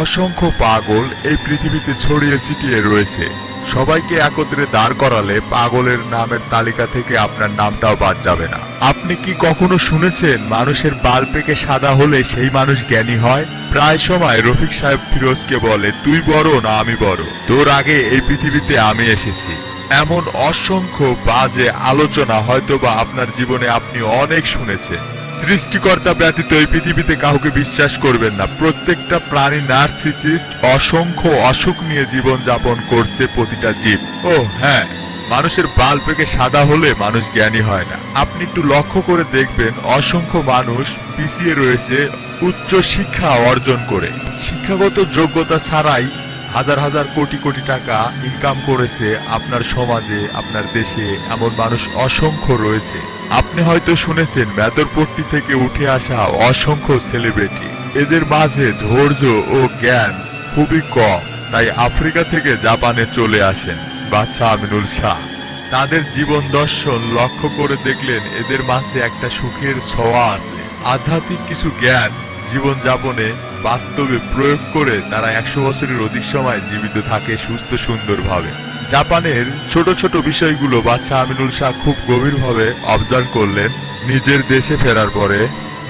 অসংখ্য পাগল এই পৃথিবীতে ছড়িয়ে ছিটিয়ে রয়েছে। সবাইকে একত্রে দাঁড় করালে পাগলের নামের তালিকা থেকে আপনার নামটাও বাদ যাবে না। আপনি কি কখনো শুনেছেন মানুষের বাল পেকে সাদা হলে সেই মানুষ জ্ঞানী হয়? প্রায় সময় রফিক সাহেব ফিরোজকে বলে, তুই বড় না আমি বড়? তোর আগে এই পৃথিবীতে আমি এসেছি। এমন অসংখ্য বাজে আলোচনা হয়তোবা আপনার জীবনে আপনি অনেক শুনেছেন। সৃষ্টিকর্তা ব্যতীত এই পৃথিবীতে কাউকে বিশ্বাস করবেন না। প্রত্যেকটা প্রাণী নার্সিসিস্ট অসংখ্য অসুখ নিয়ে জীবন যাপন করছে প্রতিটা জীব। ও হ্যাঁ মানুষের বাল পেকে সাদা হলে মানুষ জ্ঞানী হয় না। আপনি একটু লক্ষ্য করে দেখবেন অসংখ্য মানুষ পিছিয়ে রয়েছে উচ্চ শিক্ষা অর্জন করে। শিক্ষাগত যোগ্যতা ছাড়াই হাজার হাজার কোটি কোটি টাকা ইনকাম করেছে আপনার সমাজে, আপনার দেশে এমন মানুষ অসংখ্য রয়েছে। আপনি হয়তো শুনেছেন মেদরপট্টি থেকে উঠে আসা অসংখ্য সেলিব্রিটি এদের মাঝে ধৈর্য ও জ্ঞান খুবই কম, তাই আফ্রিকা থেকে জাপানে চলে আসেন বাচ্চা আমিনুল শাহ। তাদের জীবন দর্শন লক্ষ্য করে দেখলেন এদের মাঝে একটা সুখের ছোঁয়া আছে। আধ্যাত্মিক কিছু জ্ঞান জীবন যাপনে বাস্তবে প্রয়োগ করে তারা একশো বছরের অধিক সময় জীবিত থাকে সুস্থ, সুন্দরভাবে। জাপানের ছোট ছোট বিষয়গুলো বাচ্চা আমিনুল শাহ খুব গভীরভাবে অবজার্ভ করলেন। নিজের দেশে ফেরার পরে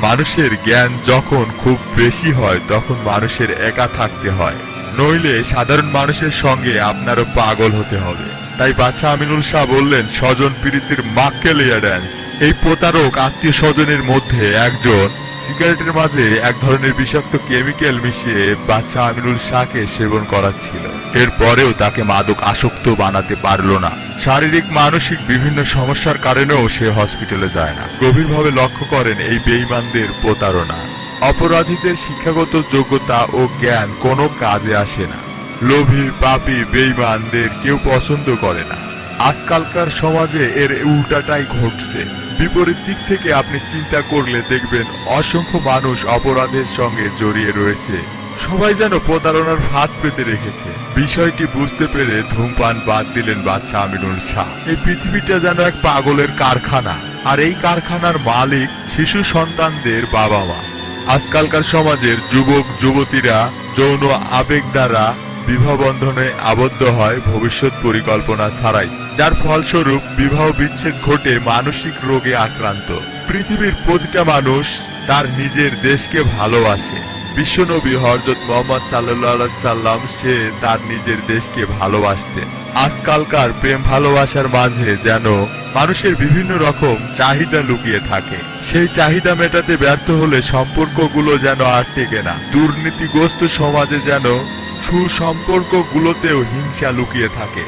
মানুষের জ্ঞান যখন খুব বেশি হয়, তখন মানুষের একা থাকতে হয়। নইলে সাধারণ মানুষের সঙ্গে আপনারও পাগল হতে হবে। তাই বাচ্চা আমিনুল শাহ বললেন স্বজন পীড়িতের মাক্কেলিয়া ড্যান্স এই প্রতারক আত্মীয় স্বজনের মধ্যে একজন সিগারেটের মাঝে এক ধরনের বিষাক্ত কেমিক্যাল মিশিয়ে বাচ্চা আমিনুল শাহকে সেবন করাচ্ছিল। এরপরেও তাকে মাদক আসক্ত বানাতে পারল না। শারীরিক, মানসিক বিভিন্ন সমস্যার কারণেও সে হসপিটালে যায় না। গভীরভাবে লক্ষ্য করেন এই বেঈমানদের প্রতারণা। অপরাধীদের শিক্ষাগত যোগ্যতা ও জ্ঞান কোনো কাজে আসে না। লোভী, পাপী বেঈমানদের কেউ পছন্দ করে না। আজকালকার সমাজে এর উল্টাটাই ঘটছে। বিপরীত দিক থেকে আপনি চিন্তা করলে দেখবেন অসংখ্য মানুষ অপরাধের সঙ্গে জড়িয়ে রয়েছে। সবাই যেন প্রতারণার হাত পেতে রেখেছে। বিষয়টি বুঝতে পেরে ধূমপান বাদ দিলেন বাচ্চা আমিনুল শাহ। এই পৃথিবীটা যেন এক পাগলের কারখানা। আর এই কারখানার মালিক শিশু সন্তানদের বাবা মা আজকালকার সমাজের যুবক, যুবতীরা, যৌন আবেগ দ্বারা বিবাহ বন্ধনে আবদ্ধ হয় ভবিষ্যৎ পরিকল্পনা ছাড়াই, যার ফলস্বরূপ বিবাহ বিচ্ছেদ ঘটে মানসিক রোগে আক্রান্ত। পৃথিবীর প্রতিটা মানুষ তার নিজের দেশকে ভালোবাসে। বিশ্বনবী হরজত মোহাম্মদ সাল্লাহ সাল্লাম, সে তার নিজের দেশকে ভালোবাসতেন আজকালকার প্রেম ভালোবাসার মাঝে যেন মানুষের বিভিন্ন রকম চাহিদা লুকিয়ে থাকে। সেই চাহিদা মেটাতে ব্যর্থ হলে সম্পর্কগুলো যেন আর টেকে না। দুর্নীতিগ্রস্ত সমাজে যেন সুসম্পর্কগুলোতেও হিংসা লুকিয়ে থাকে।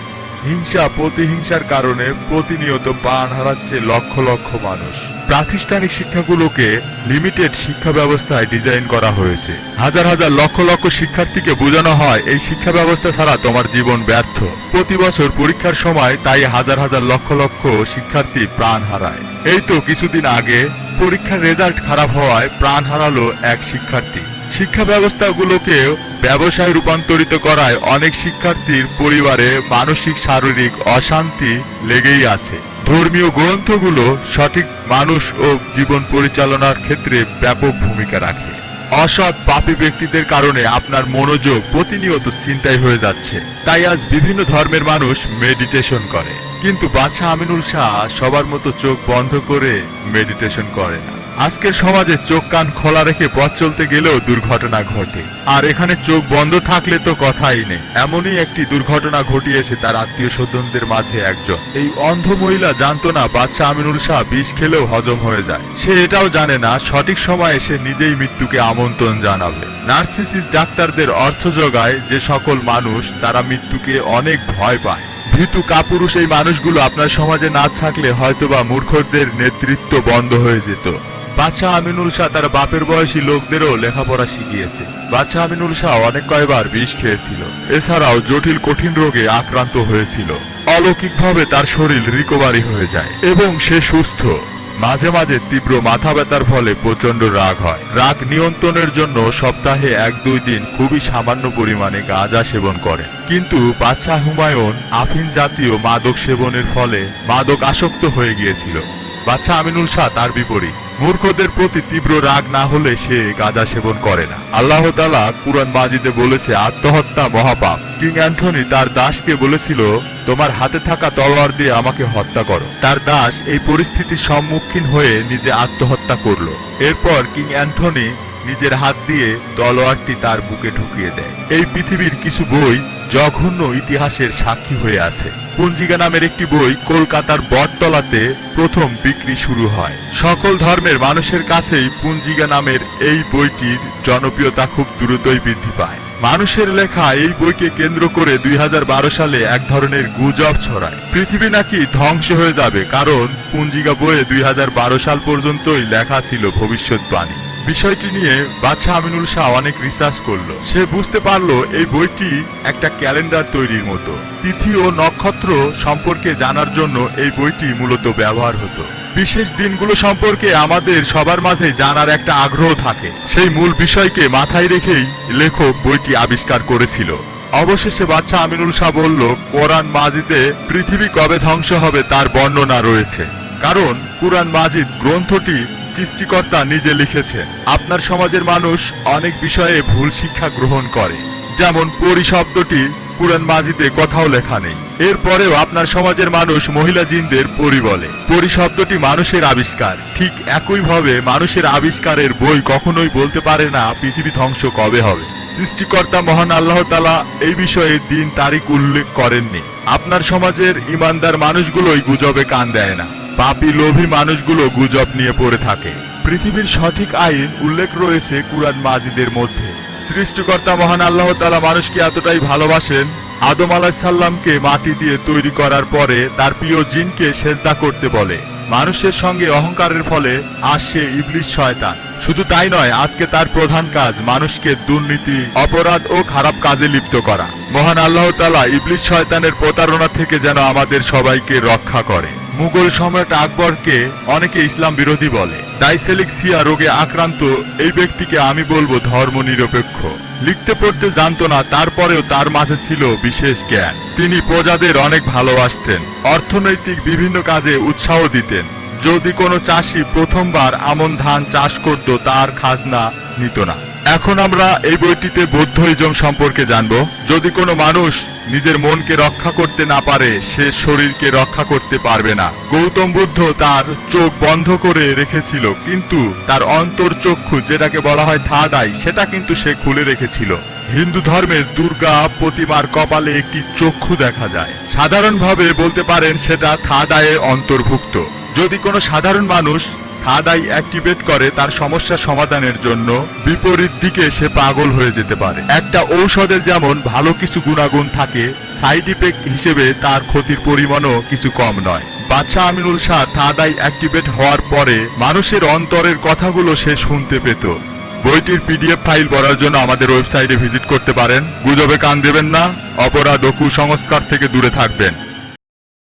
হিংসা প্রতিহিংসার কারণে প্রতিনিয়ত প্রাণ হারাচ্ছে লক্ষ লক্ষ মানুষ। প্রাতিষ্ঠানিক শিক্ষাগুলোকে লিমিটেড শিক্ষা ব্যবস্থায় ডিজাইন করা হয়েছে। হাজার হাজার লক্ষ লক্ষ শিক্ষার্থীকে বোঝানো হয়, এই শিক্ষা ব্যবস্থা ছাড়া তোমার জীবন ব্যর্থ। প্রতি বছর পরীক্ষার সময় তাই হাজার হাজার লক্ষ লক্ষ শিক্ষার্থী প্রাণ হারায়। এই তো কিছুদিন আগে পরীক্ষার রেজাল্ট খারাপ হওয়ায় প্রাণ হারালো এক শিক্ষার্থী। শিক্ষা ব্যবস্থাগুলোকে ব্যবসায় রূপান্তরিত করায় অনেক শিক্ষার্থীর পরিবারে মানসিক, শারীরিক অশান্তি লেগেই আছে। ধর্মীয় গ্রন্থগুলো সঠিক মানুষ ও জীবন পরিচালনার ক্ষেত্রে ব্যাপক ভূমিকা রাখে। অসৎ, পাপী ব্যক্তিদের কারণে আপনার মনোযোগ প্রতিনিয়ত চিন্তায় হয়ে যাচ্ছে। তাই আজ বিভিন্ন ধর্মের মানুষ মেডিটেশন করে। কিন্তু বাদশাহ আমিনুল শাহ সবার মতো চোখ বন্ধ করে মেডিটেশন করে না। আজকের সমাজে চোখ কান খোলা রেখে পথ চলতে গেলেও দুর্ঘটনা ঘটে। আর এখানে চোখ বন্ধ থাকলে তো কথাই নেই। এমনই একটি দুর্ঘটনা ঘটিয়েছে তার আত্মীয় স্বজনদের মাঝে একজন। এই অন্ধ মহিলা জানতো না বাচ্চা আমিনুল শাহ বিষ খেলেও হজম হয়ে যায়। সে এটাও জানে না, সঠিক সময়ে সে নিজেই মৃত্যুকে আমন্ত্রণ জানাবে। নার্সিসিস ডাক্তারদের অর্থ যোগায় যে সকল মানুষ তারা মৃত্যুকে অনেক ভয় পায়। ভীতু কাপুরুষ এই মানুষগুলো আপনার সমাজে না থাকলে হয়তোবা মূর্খদের নেতৃত্ব বন্ধ হয়ে যেত। বাচ্চা আমিনুল শাহ তার বাপের বয়সী লোকদেরও লেখাপড়া শিখিয়েছে। বাচ্চা আমিনুল শাহ অনেক কয়বার বিষ খেয়েছিল। এছাড়াও জটিল কঠিন রোগে আক্রান্ত হয়েছিল। অলৌকিকভাবে তার শরীর রিকভারি হয়ে যায় এবং সে সুস্থ। মাঝে মাঝে তীব্র মাথা ব্যথার ফলে প্রচণ্ড রাগ হয়। রাগ নিয়ন্ত্রণের জন্য সপ্তাহে এক দুই দিন খুবই সামান্য পরিমাণে গাঁজা সেবন করে কিন্তু বাচ্চা হুমায়ুন আফিন জাতীয় মাদক সেবনের ফলে মাদক আসক্ত হয়ে গিয়েছিল। বাচ্চা আমিনুল শাহ তার বিপরীত। মূর্খদের প্রতি তীব্র রাগ না হলে সে গাঁজা সেবন করে না। আল্লাহ তালা কুরআন মাজিদে বলেছে, আত্মহত্যা মহাপাপ। কিং অ্যান্থনি তার দাসকে বলেছিল, তোমার হাতে থাকা তলোয়ার দিয়ে আমাকে হত্যা করো। তার দাস এই পরিস্থিতির সম্মুখীন হয়ে নিজে আত্মহত্যা করল। এরপর কিং অ্যান্থনি নিজের হাত দিয়ে তলোয়ারটি তার বুকে ঢুকিয়ে দেয়। এই পৃথিবীর কিছু বই জঘন্য ইতিহাসের সাক্ষী হয়ে আছে। পঞ্জিকা নামের একটি বই কলকাতার বটতলাতে প্রথম বিক্রি শুরু হয়। সকল ধর্মের মানুষের কাছেই পুঞ্জিকা নামের এই বইটির জনপ্রিয়তা খুব দ্রুতই বৃদ্ধি পায়। মানুষের লেখা এই বইকে কেন্দ্র করে দুই হাজার বারো সালে এক ধরনের গুজব ছড়ায়। পৃথিবী নাকি ধ্বংস হয়ে যাবে, কারণ পুঞ্জিকা বইয়ে দুই হাজার বারো সাল পর্যন্তই লেখা ছিল ভবিষ্যৎবাণী। বিষয়টি নিয়ে বাদশাহ আমিনুল শাহ অনেক রিসার্চ করল। সে বুঝতে পারল এই বইটি একটা ক্যালেন্ডার তৈরির মতো। তিথি ও নক্ষত্র সম্পর্কে জানার জন্য এই বইটি মূলত ব্যবহার হতো। বিশেষ দিনগুলো সম্পর্কে আমাদের সবার মাঝে জানার একটা আগ্রহ থাকে। সেই মূল বিষয়কে মাথায় রেখেই লেখক বইটি আবিষ্কার করেছিল। অবশেষে বাচ্চা আমিনুল শাহ বলল, কোরআন মাজিদে পৃথিবী কবে ধ্বংস হবে তার বর্ণনা রয়েছে। কারণ কুরআন মাজিদ গ্রন্থটি সৃষ্টিকর্তা নিজে লিখেছেন আপনার সমাজের মানুষ অনেক বিষয়ে ভুল শিক্ষা গ্রহণ করে। যেমন পরি শব্দটি কুরআন মাজিদে কোথাও লেখা নেই। এরপরেও আপনার সমাজের মানুষ মহিলা জিনদের পরি বলে। পরি শব্দটি মানুষের আবিষ্কার। ঠিক একইভাবে মানুষের আবিষ্কারের বই কখনোই বলতে পারে না পৃথিবী ধ্বংস কবে হবে। সৃষ্টিকর্তা মহান আল্লাহ তালা এই বিষয়ে দিন তারিখ উল্লেখ করেননি। আপনার সমাজের ইমানদার মানুষগুলোই গুজবে কান দেয় না। পাপি লোভী মানুষগুলো গুজব নিয়ে পড়ে থাকে। পৃথিবীর সঠিক আইন উল্লেখ রয়েছে কুরআন মাজিদের মধ্যে। সৃষ্টিকর্তা মহান আল্লাহ তালা মানুষকে এতটাই ভালোবাসেন, আদম আলাহিসাল্লামকে মাটি দিয়ে তৈরি করার পরে তার প্রিয় জিনকে সেজদা করতে বলে। মানুষের সঙ্গে অহংকারের ফলে আসে ইবলিশ শয়তান। শুধু তাই নয়, আজকে তার প্রধান কাজ মানুষকে দুর্নীতি, অপরাধ ও খারাপ কাজে লিপ্ত করা। মহান আল্লাহ তালা ইবলিশ শয়তানের প্রতারণা থেকে যেন আমাদের সবাইকে রক্ষা করে। মুঘল সম্রাট আকবরকে অনেকে ইসলাম বিরোধী বলে। ডাইসেলিক্সিয়া রোগে আক্রান্ত এই ব্যক্তিকে আমি বলব ধর্ম নিরপেক্ষ লিখতে পড়তে জানতো না, তারপরেও তার মাঝে ছিল বিশেষ জ্ঞান। তিনি প্রজাদের অনেক ভালোবাসতেন, অর্থনৈতিক বিভিন্ন কাজে উৎসাহ দিতেন। যদি কোনো চাষি প্রথমবার আমন ধান চাষ করত, তার খাজনা নিত না। এখন আমরা এই বইটিতে বৌদ্ধ ইজম সম্পর্কে জানব। যদি কোনো মানুষ নিজের মনকে রক্ষা করতে না পারে, সে শরীরকে রক্ষা করতে পারবে না। গৌতম বুদ্ধ তার চোখ বন্ধ করে রেখেছিল, কিন্তু তার অন্তর চক্ষু যেটাকে বলা হয় থার্ড আই, সেটা কিন্তু সে খুলে রেখেছিল। হিন্দু ধর্মের দুর্গা প্রতিমার কপালে একটি চক্ষু দেখা যায়। সাধারণভাবে বলতে পারেন সেটা থার্ড আয়ে অন্তর্ভুক্ত। যদি কোনো সাধারণ মানুষ আই অ্যাক্টিভেট করে তার সমস্যা সমাধানের জন্য বিপরীত দিকে সে পাগল হয়ে যেতে পারে। একটা ঔষধের যেমন ভালো কিছু গুণাগুণ থাকে সাইড ইফেক্ট হিসেবে তার ক্ষতির পরিমাণও কিছু কম নয়। বাচ্চা আমিনুল শাহ আই অ্যাক্টিভেট হওয়ার পরে মানুষের অন্তরের কথাগুলো সে শুনতে পেত। বইটির পিডিএফ ফাইল পড়ার জন্য আমাদের ওয়েবসাইটে ভিজিট করতে পারেন। গুজবে কান দেবেন না, অপরাধ ও কুসংস্কার থেকে দূরে থাকবেন।